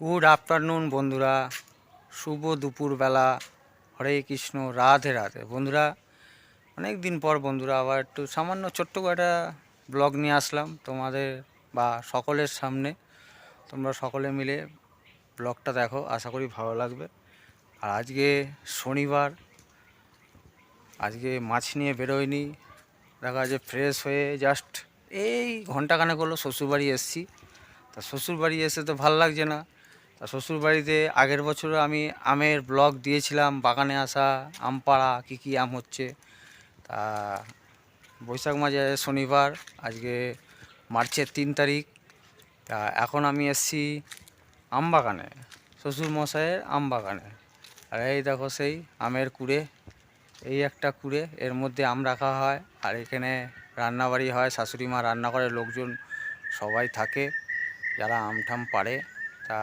Good afternoon বন্ধুরা। শুভ দুপুরবেলা। হরে কৃষ্ণ, রাধে রাধে। বন্ধুরা অনেক দিন পর বন্ধুরা, আবার একটু সামান্য ছোট্ট একটা ব্লগ নিয়ে আসলাম তোমাদের বা সকলের সামনে। তোমরা সকলে মিলে ব্লগটা দেখো, আশা করি ভালো লাগবে। আর আজকে শনিবার, আজকে মাছ নিয়ে বেরোয়নি। দেখা যায় ফ্রেশ হয়ে জাস্ট এই ঘন্টাখানেক হলো শ্বশুরবাড়ি এসেছি। তা শ্বশুরবাড়ি এসে তো ভালো লাগছে না। তা শ্বশুরবাড়িতে আগের বছর আমি আমের ব্লগ দিয়েছিলাম, বাগানে আসা আম পাড়া কী কী আম হচ্ছে। তা বৈশাখ মাসে শনিবার, আজকে মার্চের তিন তারিখ। তা এখন আমি এসছি আম বাগানে শ্বশুর মশাইয়ের আম বাগানে আর এই দেখো সেই আমের কুড়ে, এই একটা কুড়ে, এর মধ্যে আম রাখা হয়। আর এখানে রান্নাবাড়ি হয় শাশুড়ি মা রান্না করে, লোকজন সবাই থাকে, যারা আম ঠাম পারে তা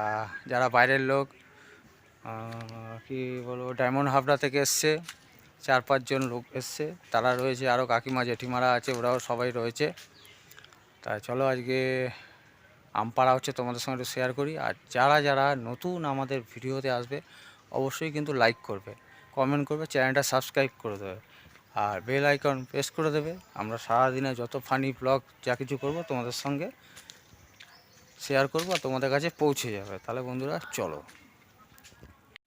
যারা বাইরের লোক কি বলব, ডায়মন্ড হাবড়া থেকে এসছে, চার পাঁচজন লোক এসছে, তারা রয়েছে আরও কাকিমা, জেঠিমারা আছে, ওরাও সবাই রয়েছে। তা চলো আজকে আম পাড়া হচ্ছে তোমাদের সঙ্গে একটু শেয়ার করি। আর যারা যারা নতুন আমাদের ভিডিওতে আসবে, অবশ্যই কিন্তু লাইক করবে কমেন্ট করবে চ্যানেলটা সাবস্ক্রাইব করে দেবে। আর বেল আইকন প্রেস করে দেবে। আমরা সারাদিনে যত ফানি ব্লগ যা কিছু করব তোমাদের সঙ্গে শেয়ার করব আর তোমাদের কাছে পৌঁছে যাবে। তাহলে বন্ধুরা চলো।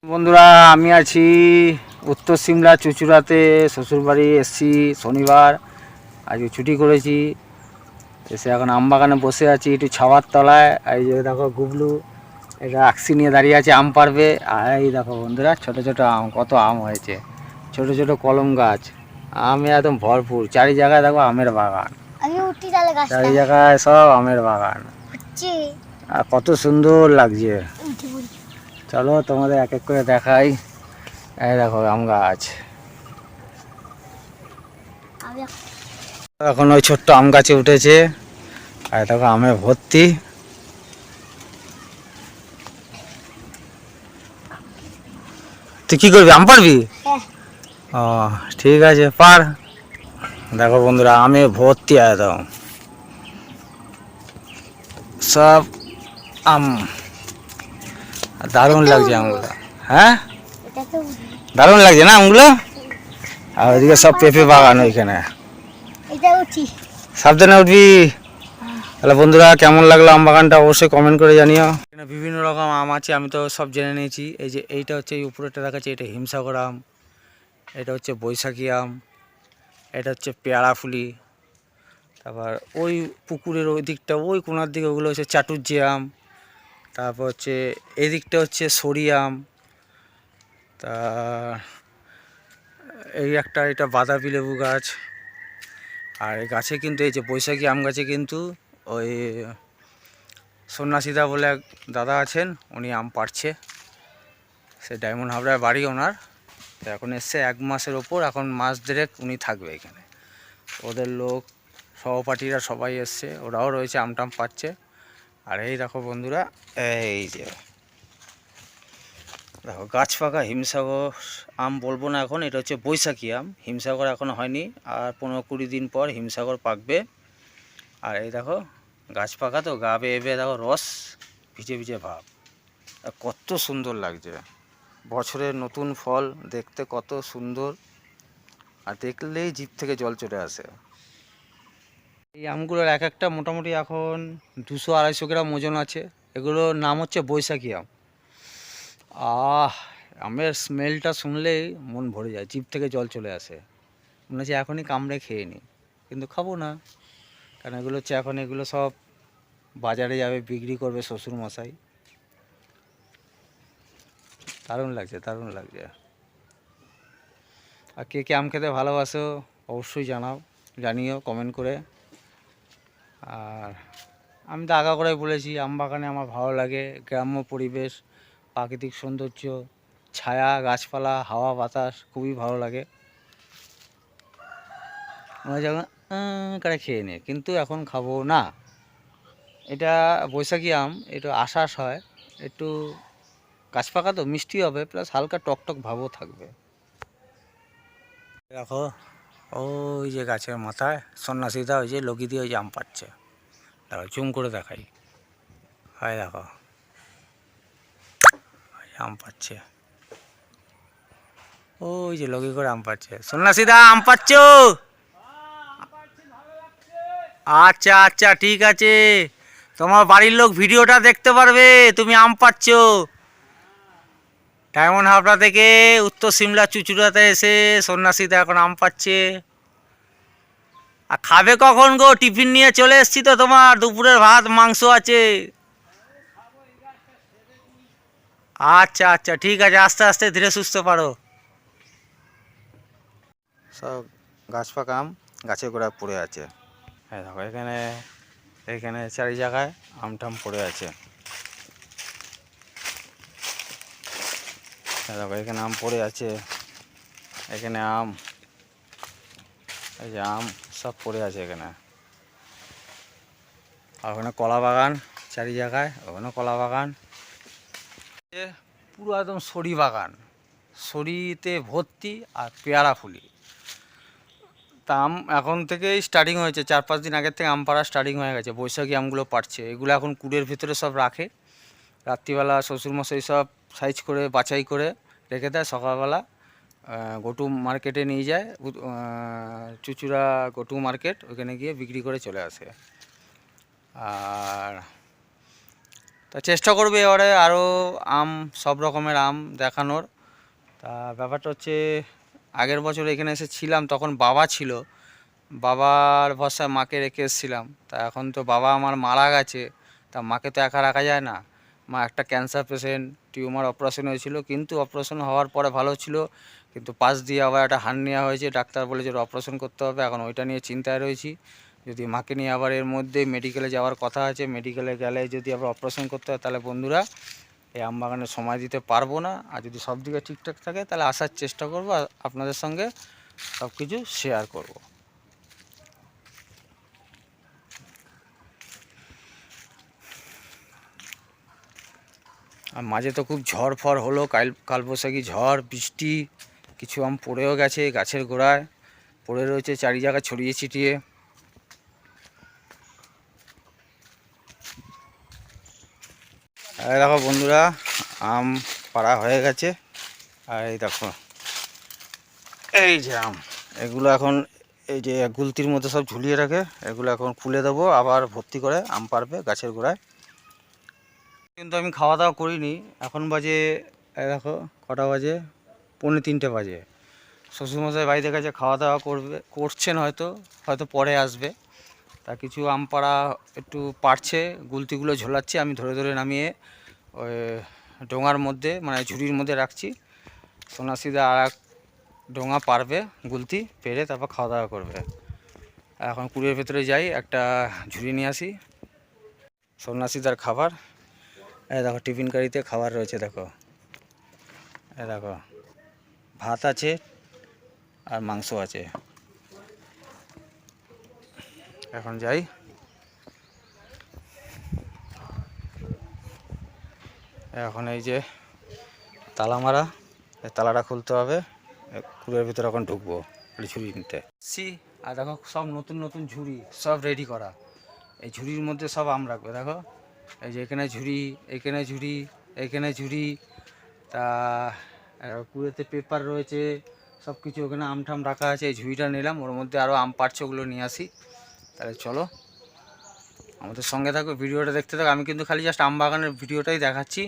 বন্ধুরা আমি আছি উত্তর সিমলা চুচুড়াতে শ্বশুরবাড়ি এসছি শনিবার। আজকে ছুটি করেছি। এসে এখন আম বাগানে বসে আছি একটু ছাওয়ার তলায়। এই যে দেখো গুবলু এটা আকসি নিয়ে দাঁড়িয়ে আছে আম পারবে আর এই দেখো বন্ধুরা ছোট ছোট আম কত আম হয়েছে। ছোট ছোট কলম গাছ আমে একদম ভরপুর। চারি জায়গায় দেখো আমের বাগান। চারি জায়গায় সব আমের বাগান। হচ্ছে আর কত সুন্দর লাগছে। চলো তোমাদের এক এক করে দেখাই। এই দেখো আম গাছ। এখন ওই ছোট্ট আম গাছে উঠেছে। আর দেখো আমে ভর্তি। তুই কি করবি? আম পারবি হ্যাঁ। ও ঠিক আছে পার দেখো বন্ধুরা আমে ভর্তি একদম। সব আম। দারুণ লাগছে আমগুলো হ্যাঁ? দারুণ লাগছে না আমগুলো আর ওইদিকে সব পেঁপে বাগান ওইখানে। সাবধানে উঠবি। তাহলে বন্ধুরা কেমন লাগল আম বাগানটা অবশ্যই কমেন্ট করে জানিও। এখানে বিভিন্ন রকম আম আছে আমি তো সব জেনে নিয়েছি। এই যে এইটা হচ্ছে এই উপরেটা দেখাচ্ছে এটা হিমসাগর আম। এটা হচ্ছে বৈশাখী আম। এটা হচ্ছে পেয়ারা ফুলি। তারপর ওই পুকুরের ওই দিকটা, ওই কোনার দিকে ওগুলো হচ্ছে চাটুর্জি আম, তারপর হচ্ছে এই দিকটা হচ্ছে সরি আম, তা এই একটা এটা বাতাবি লেবু গাছ, আর এই গাছে কিন্তু এই যে বৈশাখী আম গাছে কিন্তু ওই সন্ন্যাসীদা বলে এক দাদা আছেন, উনি আম পাড়ছে। সে ডায়মন্ড হাবড়ায় বাড়ি ওনার। তো এখন এসছে এক মাসের ওপর, এখন মাস দেড়েক উনি থাকবে এখানে। ওদের লোক সহপাঠীরা সবাই এসছে, ওরাও রয়েছে, আমটাম পাচ্ছে। আর এই দেখো বন্ধুরা, এই যে। দেখো, গাছ পাকা হিমসাগর আম বলব না এখন, এটা হচ্ছে বৈশাখী আম। হিমসাগর এখনও হয়নি, আর পনেরো কুড়ি দিন পর হিমসাগর পাকবে। আর এই দেখো, গাছ পাকা তো, গা বেয়ে বেয়ে দেখো রস, ভিজে ভিজে ভাব। কত সুন্দর লাগছে। বছরের নতুন ফল দেখতে কত সুন্দর। আর দেখলেই জিভ থেকে জল চলে আসে। এই আমগুলোর এক একটা মোটামুটি এখন দুশো আড়াইশো গ্রাম ওজন আছে। এগুলোর নাম হচ্ছে বৈশাখী আম। আহ, আমের স্মেলটা শুনলেই মন ভরে যায় জিপ থেকে জল চলে আসে। মনে হচ্ছে এখনই কামড়ে খেয়ে নিই কিন্তু খাব না। কারণ এগুলো হচ্ছে এখন এগুলো সব বাজারে যাবে, বিক্রি করবে শ্বশুর মশাই দারুণ লাগছে দারুণ লাগছে। আর কে কে আম খেতে ভালোবাসো অবশ্যই জানাও, জানিও কমেন্ট করে। আর আমি তো আগা করে বলেছি, আম বাগানে আমার ভালো লাগে। গ্রাম্য পরিবেশ, প্রাকৃতিক সৌন্দর্য, ছায়া, গাছপালা, হাওয়া, বাতাস খুবই ভালো লাগে। আমরা যখন করে খেয়ে নিই কিন্তু এখন খাব না। এটা বৈশাখী আম একটু আশ্বাস হয়, একটু গাছ পাকা তো, মিষ্টি হবে, প্লাস হালকা টকটক ভাবও থাকবে। দেখো ওই যে গাছের মাথায় সন্ন্যাসীদা ওই যে লগি দিয়ে ওই যে আম পাচ্ছে দেখো জুম করে দেখাই। হয় দেখো। আম পাচ্ছে ওই যে লগি করে আম পাচ্ছে সন্ন্যাসীদা আম পাচ্ছ আচ্ছা আচ্ছা ঠিক আছে। তোমার বাড়ির লোক ভিডিওটা দেখতে পারবে। তুমি আম পাচ্ছ ডায়মন্ড হাবড়া থেকে উত্তর সিমলা চুচুড়াতে এসে সন্ন্যাসীতে এখন আম পাচ্ছে। আর খাবে কখন গো? টিফিন নিয়ে চলে এসছি তো তোমার। দুপুরের ভাত মাংস আছে। আচ্ছা আচ্ছা ঠিক আছে আস্তে আস্তে ধীরে সুস্থ পারো। সব গাছ পাকা আম গাছে গোড়া পড়ে আছে। হ্যাঁ দেখো এখানে এখানে চারি জায়গায় আম টাম পড়ে আছে। দেখো, এখানে আম পড়ে আছে। এখানে আম, এই যে আম সব পড়ে আছে এখানে। আর ওখানে কলা বাগান চারি জায়গায় ওখানে কলা বাগান। পুরো একদম সরি বাগান। সরিতে ভর্তি আর পেয়ারা ফুলি। তা আম এখন থেকেই স্টার্টিং হয়েছে। চার পাঁচ দিন আগের থেকে আম পাড়া স্টার্টিং হয়ে গেছে। বৈশাখী আমগুলো পাড়ছে। এগুলো এখন কুড়ের ভিতরে সব রাখে। রাত্রিবেলা শ্বশুরমশাই সব সাইজ করে, বাছাই করে রেখে দেয় সকালবেলা। গোটু মার্কেটে নিয়ে যায় চুচুড়া গোটু মার্কেট ওখানে গিয়ে বিক্রি করে চলে আসে। আর তা চেষ্টা করবে এবারে আরও আম, সব রকমের আম দেখানোর। তা ব্যাপারটা হচ্ছে, আগের বছর এখানে এসে ছিলাম, তখন বাবা ছিল। বাবার ভরসায় মাকে রেখে এসেছিলাম। তা এখন তো বাবা আমার মারা গেছে, তা মাকে তো একা রাখা যায় না। মা, একটা ক্যান্সার পেশেন্ট টিউমার অপারেশন হয়েছিল, কিন্তু অপারেশন হওয়ার পরে ভালো ছিল, কিন্তু পাশ দিয়ে আবার একটা হান নেওয়া হয়েছে, ডাক্তার বলেছে অপারেশন করতে হবে, এখন ওইটা নিয়ে চিন্তায় রয়েছি। যদি মাকে নিয়ে আবার এর মধ্যে মেডিকেলে যাওয়ার কথা আছে মেডিকেলে গেলে যদি আবার অপারেশন করতে হয়, তাহলে বন্ধুরা, এই আমবাগানে সময় দিতে পারব না। আর যদি সব দিকে ঠিকঠাক থাকে, তাহলে আসার চেষ্টা করব আপনাদের সঙ্গে সব কিছু শেয়ার করব। আর মাঝে তো খুব ঝড় ফড় হলো, কাল কালবৈশাখী ঝড়, বৃষ্টি, কিছু আম পড়েও গেছে গাছের গোড়ায়। পড়ে রয়েছে চারি জায়গা ছড়িয়ে ছিটিয়ে। দেখো বন্ধুরা, আম পাড়া হয়ে গেছে। আর এই দেখো, এই যে আম, এগুলো এখন এই যে গুলতির মধ্যে সব ঝুলিয়ে রাখে এগুলো এখন খুলে দেবো, আবার ভর্তি করে আম পারবে গাছের গোড়ায়। কিন্তু আমি খাওয়া দাওয়া করিনি। এখন বাজে দেখো, কটা বাজে? পৌনে তিনটে বাজে। শ্বশুরমশাই বাড়িতে গেছে খাওয়া দাওয়া করবে, করছেন হয়তো হয়তো পরে আসবে। তা কিছু আম পাড়া একটু পারছে গুলতিগুলো ঝোলাচ্ছে, আমি ধরে ধরে নামিয়ে ওই ডোঙার মধ্যে মানে ঝুড়ির মধ্যে রাখছি। সোনাসিদা আর এক ডোঙা পারবে, গুলতি পেরে তারপর খাওয়া দাওয়া করবে। এখন কুড়ির ভেতরে যাই, একটা ঝুড়ি নিয়ে আসি। সন্ন্যাসীদার খাবার। এই দেখো, টিফিন কারিতে খাবার রয়েছে, দেখো। এই দেখো, ভাত আছে আর মাংস আছে। এখন যাই। এখন এই যে তালা মারা, এই তালাটা খুলতে হবে কুড়ের ভিতরে এখন ঢুকবো ঝুড়ি নিতে সি, আর দেখো, সব নতুন নতুন ঝুড়ি, সব রেডি করা। এই ঝুড়ির মধ্যে সব আম রাখবে দেখো এই যে এখানে ঝুড়ি এখানে ঝুড়ি এখানে ঝুড়ি। তা কুড়েতে পেপার রয়েছে সব কিছু ওখানে আম টাম রাখা আছে। এই ঝুড়িটা নিলাম, ওর মধ্যে আরও আম পাড়ছে ওগুলো নিয়ে আসি। তাহলে চলো, আমাদের সঙ্গে থাকো, ভিডিওটা দেখতে থাকো। আমি কিন্তু খালি জাস্ট আম বাগানের ভিডিওটাই দেখাচ্ছি।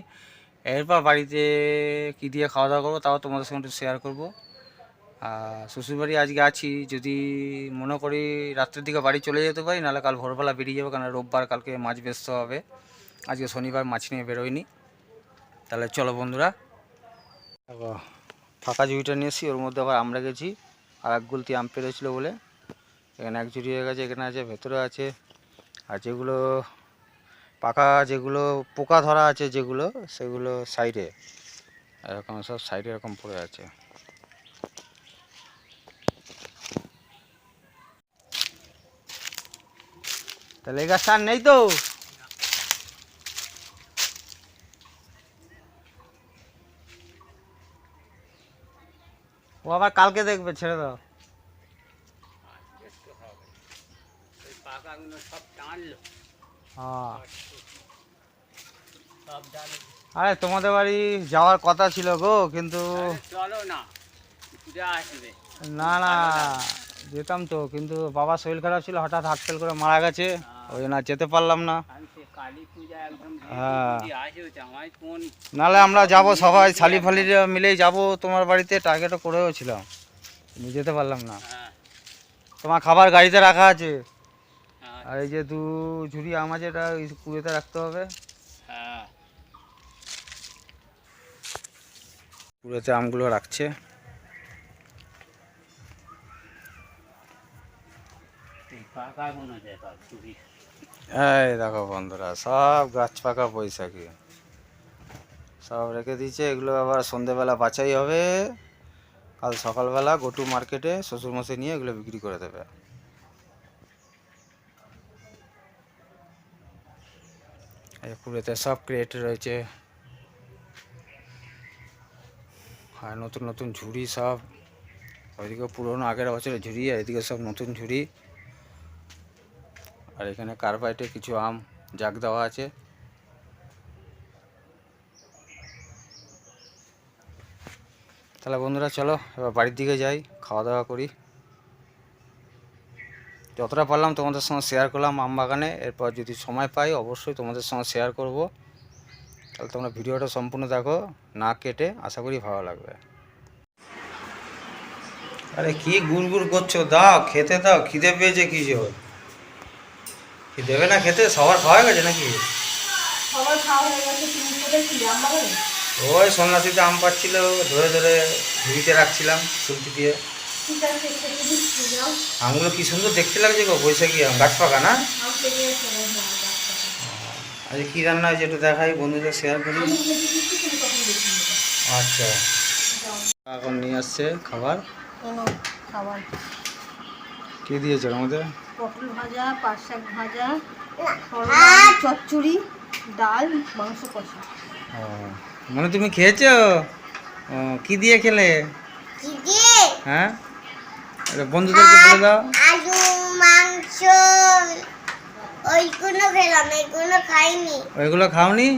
এরপর বাড়িতে কী দিয়ে খাওয়া দাওয়া করব, তাও তোমাদের সঙ্গে একটু শেয়ার করব। শ্বশুরবাড়ি আজকে আছি, যদি মনে করি রাত্রের দিকে বাড়ি চলে যেতে পারি, নাহলে কাল ভোরবেলা বেরিয়ে যাব কারণ রোববার কালকে মাছ বেচতে হবে। আজকে শনিবার, মাছ নিয়ে বেরোয়নি। তাহলে চলো বন্ধুরা। ফাঁকা জুড়িটা নিয়ে এসেছি, ওর মধ্যে আবার আমরা গেছি। আর এক গুলতি আম পেরেছিল বলে। এখানে এক জুড়ি হয়ে গেছে, এখানে আছে, ভেতরে আছে। আর যেগুলো পাকা, যেগুলো পোকা ধরা আছে, যেগুলো, সেগুলো সাইডে। এরকম সব সাইডে এরকম পড়ে আছে। তাহলে এই গাছটা নেই তো? ও আবার কালকে দেখবে ছেড়ে দাও। হ্যাঁ। আরে তোমাদের বাড়ি যাওয়ার কথা ছিল গো কিন্তু না না যেতাম তো কিন্তু বাবার শরীর খারাপ ছিল হঠাৎ ফেল করে মারা গেছে ওই জন্য যেতে পারলাম না। হ্যাঁ। নাহলে আমরা যাব সবাই শালি ফালি মিলেই যাব তোমার বাড়িতে টার্গেটও করেও ছিলাম। যেতে পারলাম না। হ্যাঁ। তোমার খাবার গাড়িতে রাখা আছে। হ্যাঁ, আর এই যে দু ঝুড়ি আম আছে এটা কুড়েতে রাখতে হবে। কুড়েতে আমগুলো রাখছে। পাকা দেখা চুরি এই দেখো বন্ধুরা, সব গাছ পাকা বৈশাখী। সব রেখে দিয়েছে, এগুলো আবার সন্ধেবেলা বাছাই হবে। কাল সকালবেলা গোটু মার্কেটে শ্বশুরমশাই নিয়ে এগুলো বিক্রি করে দেবে। এই কুড়েতে সব ক্রেট রয়েছে। আর নতুন নতুন ঝুড়ি সব। ওইদিকে পুরোনো আগের বছরের ঝুড়ি আর এদিকে সব নতুন ঝুড়ি। আর এখানে কার্বাইটে কিছু আম, জাগ দেওয়া আছে। তাহলে বন্ধুরা চলো, এবার বাড়ির দিকে যাই, খাওয়া দাওয়া করি। যতটা পারলাম তোমাদের সঙ্গে শেয়ার করলাম আম বাগানে, এরপর যদি সময় পাই অবশ্যই তোমাদের সঙ্গে শেয়ার করব। তাহলে তোমরা ভিডিওটা সম্পূর্ণ দেখো, না কেটে আশা করি ভালো লাগবে। আরে কি গুড় গুড় করছ? দাও, খেতে দাও, খিদে পেয়েছে কি জোর কি দেবে না খেতে? সবার খাওয়া গেছে নাকি? সবার খাওয়া হয়ে গেছে তুমি কোথায় ছিলি আমবাগানে ওই সন্ন্যাসীতে আম পাচ্ছিল ধরে ধরে ঝুড়িতে রাখছিলাম সুলটি দিয়ে। আমগুলো কি সুন্দর দেখতে লাগছে গো বৈশাখী আম গাছ পাকা না? আজ কি রান্না হয়েছে একটু দেখাই বন্ধুদের শেয়ার করি। আচ্ছা। এখন নিয়ে আসছে খাবার। খাবার। কি দিয়েছে ওর মধ্যে? পটল ভাজা পাট শাক ভাজা চচ্চড়ি ডাল মাংস কষা। ও মানে তুমি খেয়েছো? ও কি দিয়ে খেলে? কি দিয়ে? হ্যাঁ? এটা বন্ধুদেরকে বলে দাও। আলু মাংস ওইগুলো খেলাম এগুলো খাইনি। ওইগুলো খাওনি?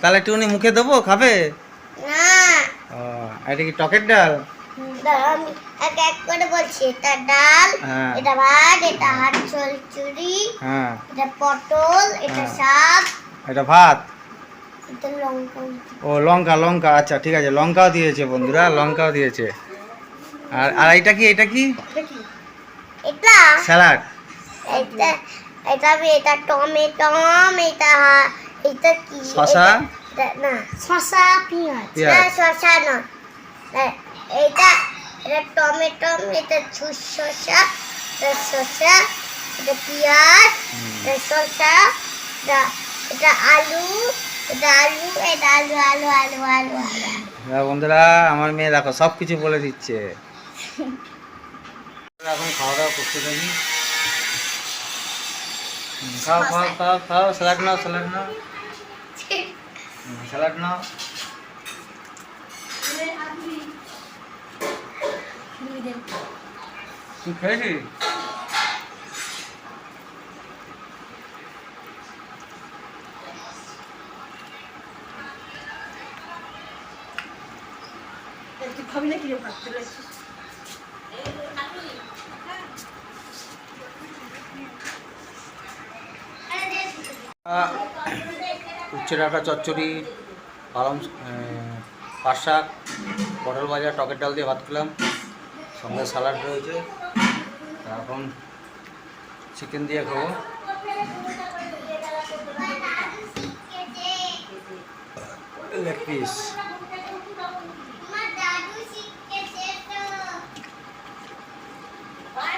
তাহলে একটুখানি মুখে দেবো? খাবে? না। ও এটা কি টকের ডাল? আমি এক এক করে বলছি এটা ডাল হ্যাঁ। এটা ভাত এটা হাট চলচুরি হ্যাঁ। এটা পটল এটা হ্যাঁ। শাক। এটা ভাত? এটা লঙ্কা ও লঙ্কা লঙ্কা আচ্ছা ঠিক আছে লঙ্কাও দিয়েছে বন্ধুরা লঙ্কাও দিয়েছে। আর আর এটা কি এটা কি? এটা স্যালাড। এটা এটা এটা টমেটম এটা এটা কি? শসা? না শসা পেঁয়াজ। না শসা না, এটা এটা টমেটো এটা ছুস শসা এটা শসা এটা পেঁয়াজ এটা শসা এটা এটা আলু এটা আলু এটা আলু আলু আলু আলু আলু। হ্যাঁ বন্ধুরা আমার মেয়ে দেখো সব কিছু বলে দিচ্ছে। এখন খাওয়া দাওয়া করতে থাকি খাও খাও খাও খাও স্যালাড নাও স্যালাড নাও। স্যালাড নাও। তুই তুই খাবি না উচ্ছে ডাঁটা চচ্চড়ি পালং পাট শাক পটল ভাজা টকের ডাল দিয়ে ভাত খেলাম। সঙ্গে স্যালাড রয়েছে। এখন চিকেন দিয়ে খাব। লেগ পিস আমার দাদু শিখেছে তো আমার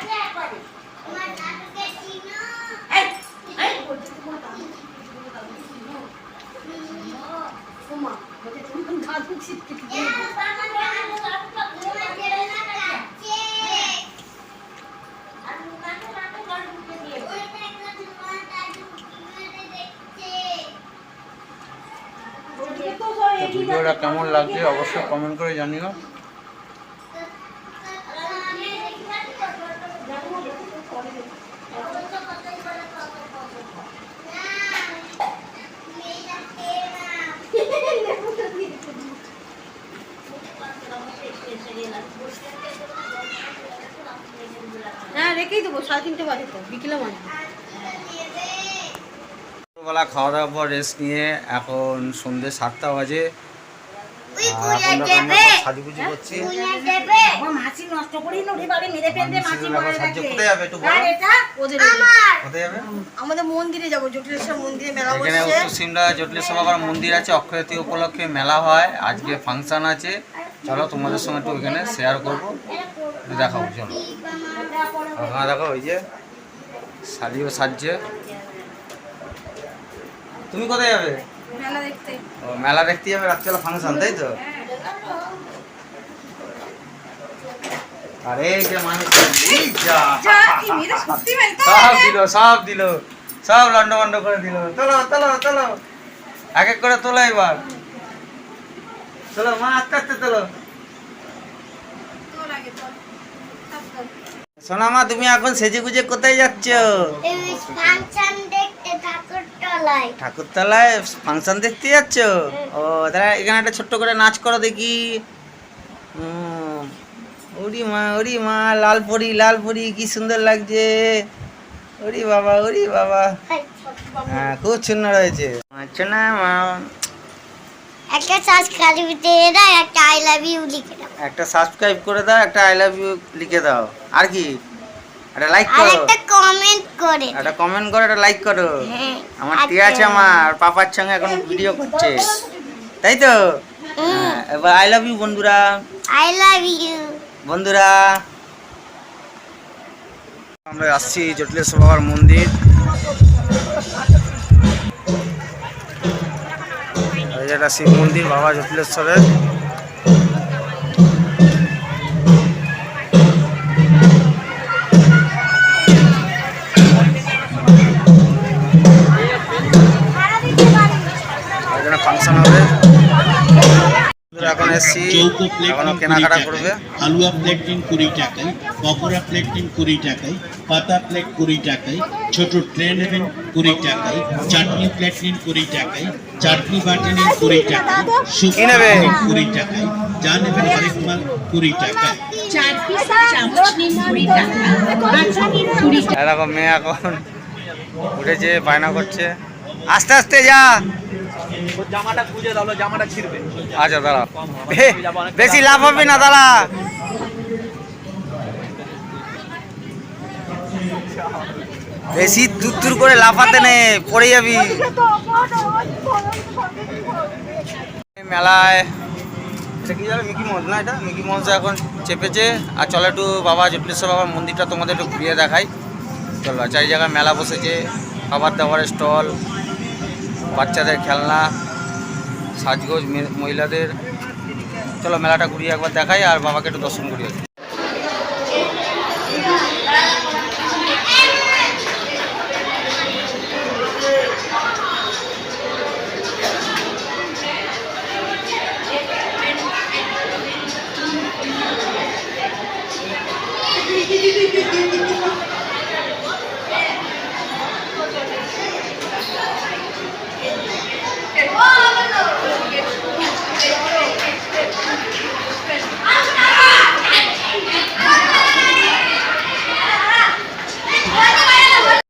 দাদুকে ভিডিওটা কেমন লাগছে অবশ্যই কমেন্ট করে জানিও। হ্যাঁ রেখেই দেবো সাড়ে তিনটে বাজে বিকেলে মানে খাওয়া দাওয়ার পর রেস্ট নিয়ে এখন সন্ধ্যে সাতটা বাজে। আমাদের মন্দিরে যাব জটিলেশ্বর মন্দিরে মেলা এখানে বসছে উত্তর সিমলা জটলেশ্বর বাবার মন্দির আছে অক্ষয় উপলক্ষে মেলা হয় আজকে ফাংশন আছে। চলো তোমাদের সঙ্গে একটু ওইখানে শেয়ার করব। দেখাবো চলো। হ্যাঁ দেখো ওই যে শাড়িও সাজছে। তুমি কোথায় যাবে? মেলা দেখতে। ও মেলা দেখতে যাবে রাত্রিবেলা ফাংশন তাই তো? আরে যে মেলতে সব দিল সব দিল। সব লন্ড বন্ড করে দিল। চলো চলো চলো এক এক করে তোলো এবার। চলো মা আস্তে আস্তে তোলো। সোনা মা তুমি এখন সেজে গুজে কোথায় যাচ্ছ? ফাংশন দেখতে ঠাকুর তলায় ঠাকুরতলায় ফাংশন দেখতে যাচ্ছ? ও তাহলে এখানে একটা ছোট্ট করে নাচ করো দেখি। ওরি মা ওরি মা লাল পরি লাল পরি কি সুন্দর লাগছে। ওরি বাবা ওরি বাবা। হ্যাঁ খুব সুন্দর হয়েছে। আচ্ছা না মা। একটা সাবস্ক্রাইব দিয়ে দাও একটা আই লাভ ইউ লিখে দাও। একটা সাবস্ক্রাইব করে দাও একটা আই লাভ ইউ লিখে দাও। আর কি? একটা লাইক করো। একটা কমেন্ট করে। একটা কমেন্ট করো একটা লাইক করো। হ্যাঁ আমার ঠিক আছে আমার পাপার সঙ্গে এখন ভিডিও করছে। তাই তো? হ্যাঁ, এবার আই লাভ ইউ বন্ধুরা। আই লাভ ইউ বন্ধুরা আমরা আসছি জটিলেশ্বর বাবার মন্দির। একটা শিব মন্দির বাবা জটিলেশ্বরের। এসছি চৌকো প্লেট এখনও কেনাকাটা করবে। হালুয়া প্লেট নিন কুড়ি টাকায় পকোড়া প্লেট নিন কুড়ি টাকায় পাতা প্লেট কুড়ি টাকায় ছোট ট্রে নেবেন কুড়ি টাকায় চাটনি প্লেট নিন কুড়ি টাকায় চাটনি বাটি নিন কুড়ি টাকায় শুকনো কি নেবে? নিন কুড়ি টাকায় যা নেবেন হরেক মাল কুড়ি টাকায়। এরকম মেয়ে এখন উঠেছে বায়না করছে। আস্তে আস্তে যা। জামাটা খুঁজে দাও জামাটা ছিড়বে। আচ্ছা দাঁড়া বেশি লাভ হবে না দাঁড়া। বেশি দূর দূর করে লাফাতে নে পড়ে যাবি। মেলায় কি জানো মিকি মঞ্চ না এটা? মিকি মঞ্চ এখন চেপেছে। আর চলো একটু বাবা জটলেশ্বর বাবার মন্দিরটা তোমাদের একটু ঘুরিয়ে দেখাই। চলো চারি জায়গায় মেলা বসেছে খাবার দাবারের স্টল বাচ্চাদের খেলনা। সাজগোজ মহিলাদের। চলো মেলাটা ঘুরিয়ে একবার দেখাই আর বাবাকে একটু দর্শন করিয়ে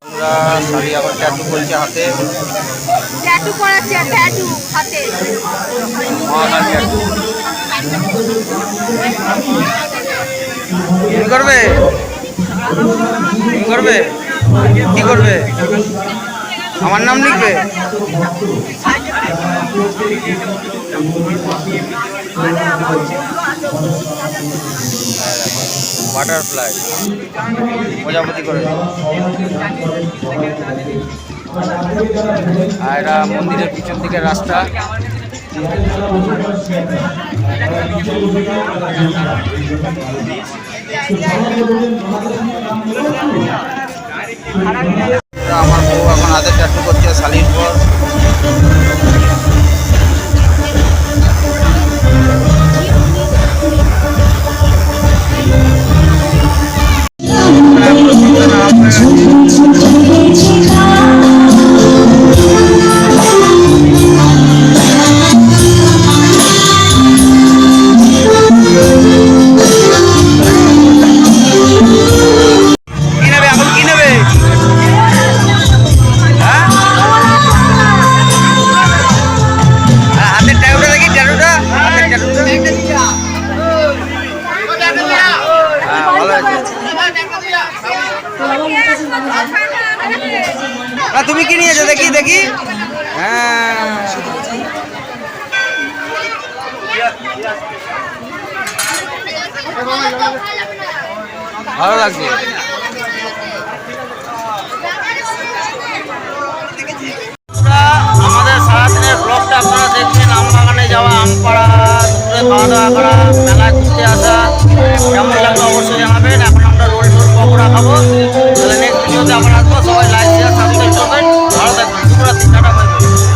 আমরা শাড়ি আবার ট্যাটু করছে হাতে। ট্যাটু করাচ্ছে ট্যাটু হাতে। কি করবে? কি করবে? কি করবে? আমার নাম লিখবে? বাটারফ্লাই প্রজাপতি করে। আর এটা মন্দিরের পিছন দিকে রাস্তা। আমার বউ এখন আদেশ করছে শালির পর। তুমি কি নিয়েছো? দেখি দেখি। হ্যাঁ। ভালো লাগছে। আমাদের সারাদিনের ব্লগটা আপনারা দেখছেন। আমবাগানে যাওয়া, আমপাড়া ঘুরে খাওয়া দাওয়া করা মেলায় ঘুরতে আসা। কেমন লাগল অবশ্যই জানাবেন। এখন আমরা রোল টোল পকোড়া খাব। তাহলে নেক্সট ভিডিওতে আবার আসব। সবাই like share subscribe Tá acabando.